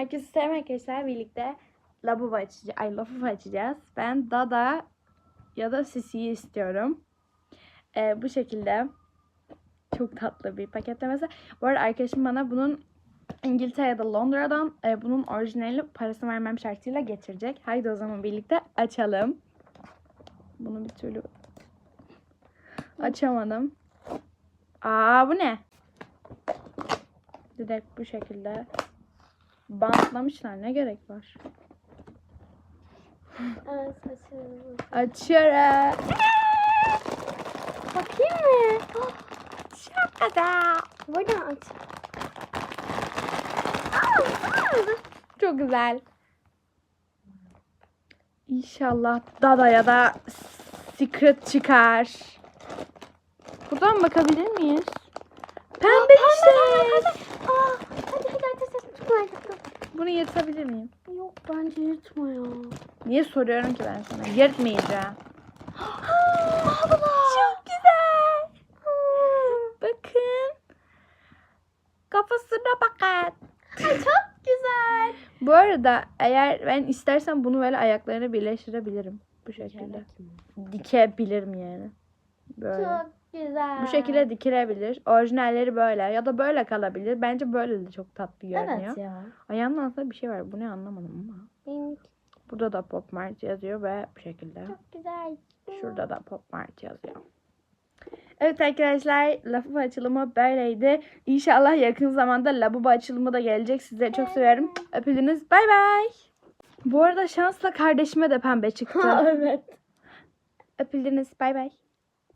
Herkese selam arkadaşlar. Birlikte lavabo açacağız. Ay lavabo açacağız. Ben Dada ya da Sisi'yi istiyorum. Ee, bu şekilde çok tatlı bir paketlemesi. Bu arada arkadaşım bana bunun İngiltere ya da Londra'dan e, bunun orijinali parasını vermem şartıyla getirecek. Haydi o zaman birlikte açalım. Bunu bir türlü açamadım. Aa bu ne? Direkt bu şekilde bantlamışlar. Ne gerek var? Evet, açıyorum. Açıyorum. Bakayım mı? Güzel. Buradan aç. Çok güzel. İnşallah Dada ya da Secret çıkar. Buradan bakabilir miyiz? Pembe işte. Bunu yırtabilir miyim? Yok bence yırtma ya. Niye soruyorum ki ben sana? Yırtmayacağım. Abla. Çok güzel. Bakın. Kafasına bakın. Çok güzel. Bu arada eğer ben istersen bunu böyle ayaklarını birleştirebilirim. Bu şekilde. Dikebilirim yani. Böyle. Çok güzel. Bu şekilde dikilebilir. Orijinalleri böyle ya da böyle kalabilir. Bence böyle de çok tatlı görünüyor. Evet ya. Ayağının altında bir şey var. Bu ne anlamadım ama. Benimki Burada da Pop Mart yazıyor ve bu şekilde. çok güzel. Şurada da Pop Mart yazıyor. Evet arkadaşlar lafı açılımı böyleydi. İnşallah yakın zamanda Labubu açılımı da gelecek. Sizleri çok seviyorum. Öpüldünüz. Bay bay. Bu arada şansla kardeşime de pembe çıktı. evet. Öpüldünüz. Bay bay.